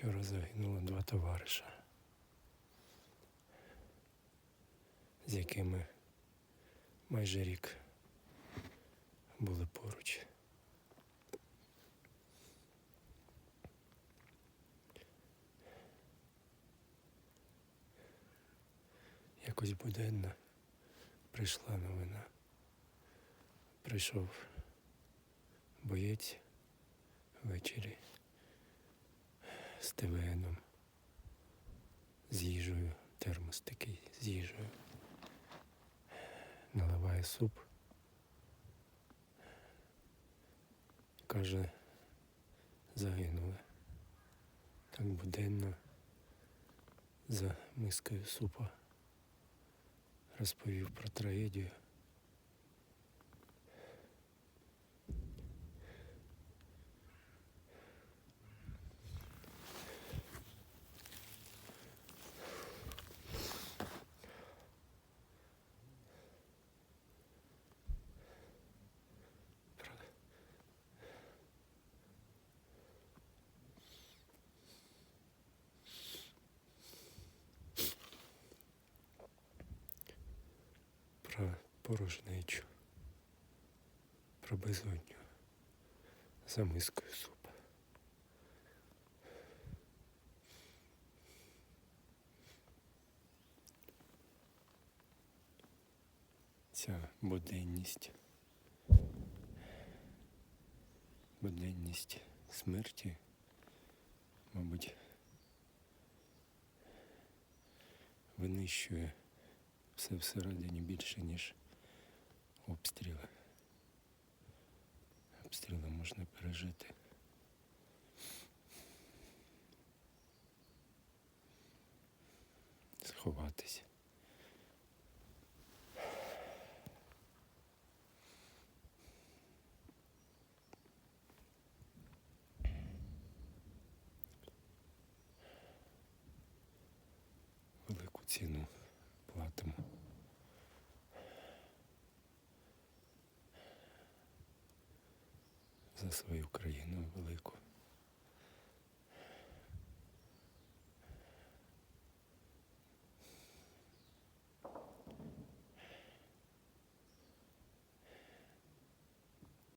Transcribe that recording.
Вчора загинуло два товариша, з якими майже рік були поруч. Якось буденно прийшла новина. Прийшов боєць ввечері з ТВНом, з їжею, термос такий з їжею. Наливає суп. Каже, загинули. Так буденно за мискою супа розповів про трагедію. Про порожнечу, про безодню за мискою супа. Ця буденність, буденність смерті, мабуть, винищує все всередині більше, ніж обстріли. Обстріли можна пережити. Сховатись. Велику ціну За свою країну велику.